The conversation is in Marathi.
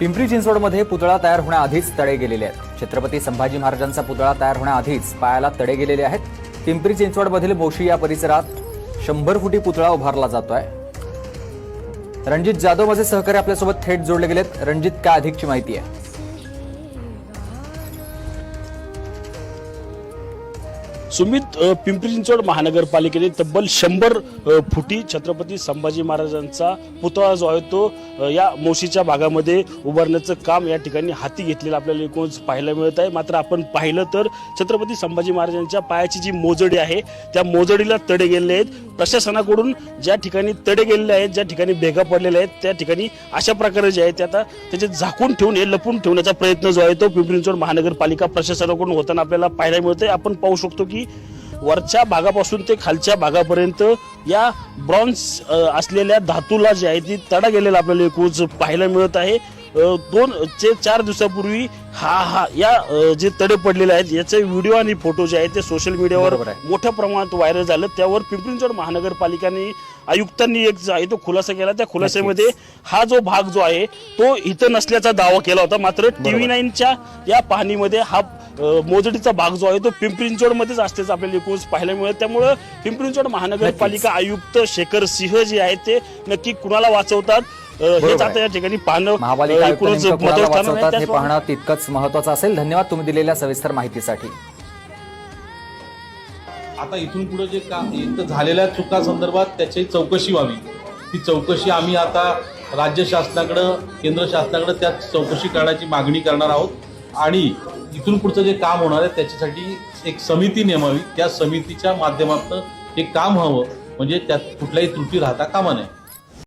पिंपरी चिंचवडमध्ये पुतळा तयार होण्याआधीच तडे गेलेले आहेत. छत्रपती संभाजी महाराजांचा पुतळा तयार होण्याआधीच पायाला तडे गेलेले आहेत. पिंपरी चिंचवडमधील मोशी या परिसरात शंभर फुटी पुतळा उभारला जातोय. रणजित जाधव माझे सहकारी आपल्यासोबत थेट जोडले गेलेत. रणजित काय अधिकची माहिती आहे? सुमित पिंपरी चिंचवड महानगरपालिकेने तब्बल शंभर फुटी छत्रपती संभाजी महाराजांचा पुतळा जो आहे तो या मोशीच्या भागामध्ये उभारण्याचं काम या ठिकाणी हाती घेतलेलं आपल्याला एकूणच पाहायला मिळत आहे. मात्र आपण पाहिलं तर छत्रपती संभाजी महाराजांच्या पायाची जी मोजडी आहे त्या मोजडीला तडे गेलेले आहेत. प्रशासनाकडून ज्या ठिकाणी तडे गेलेले आहेत ज्या ठिकाणी भेगा पडलेल्या आहेत त्या ठिकाणी अशा प्रकारे जे आहे ते आता त्याचे झाकून ठेवून हे लपून ठेवण्याचा प्रयत्न जो आहे तो पिंपरी चिंचवड महानगरपालिका प्रशासनाकडून होताना आपल्याला पाहायला मिळतंय. आपण पाहू शकतो की वरच्या भागापासून ते खालच्या भागापर्यंत या ब्रॉन्झ असलेल्या धातूला जे आहे ती तडा गेलेला आपल्याला एकूच पाहायला मिळत आहे. दोन ते चार दिवसापूर्वी हा हा या जे तडे पडलेले आहेत याचे व्हिडिओ आणि फोटो जे आहेत ते सोशल मीडियावर. मोठ्या प्रमाणात व्हायरल झालं. त्यावर पिंपरी चिंचवड महानगरपालिकाने आयुक्तांनी एक जो आहे तो खुलासा केला. त्या खुलासामध्ये हा जो भाग जो आहे तो इथं नसल्याचा दावा केला होता. मात्र टीव्ही नाईनच्या या पाहणीमध्ये हा मोजडीचा भाग जो आहे तो पिंपरी चिंचवडमध्येच असल्याचं आपल्याला एकूणच पाहायला मिळत त्यामुळं पिंपरी चिंचवड महानगरपालिका आयुक्त शेखर सिंह जे आहेत ते नक्की कुणाला वाचवतात? हेच आता. या ठिकाणी पाहणं महापालिका कोणाला. वाचवतात हे पाहणं तितकंच महत्वाचं असेल. धन्यवाद तुम्ही दिलेल्या सविस्तर माहितीसाठी. आता इथून पुढे जे का झालेल्या चुका संदर्भात त्याची चौकशी व्हावी. ती चौकशी आम्ही आता राज्य शासनाकडं केंद्र शासनाकडं त्या चौकशी करण्याची मागणी करणार आहोत. आणि इथून पुढचं जे काम होणार आहे त्याच्यासाठी एक समिती नेमावी. त्या समितीच्या माध्यमातून हे काम व्हावं म्हणजे त्यात कुठल्याही त्रुटी राहता कामा नये.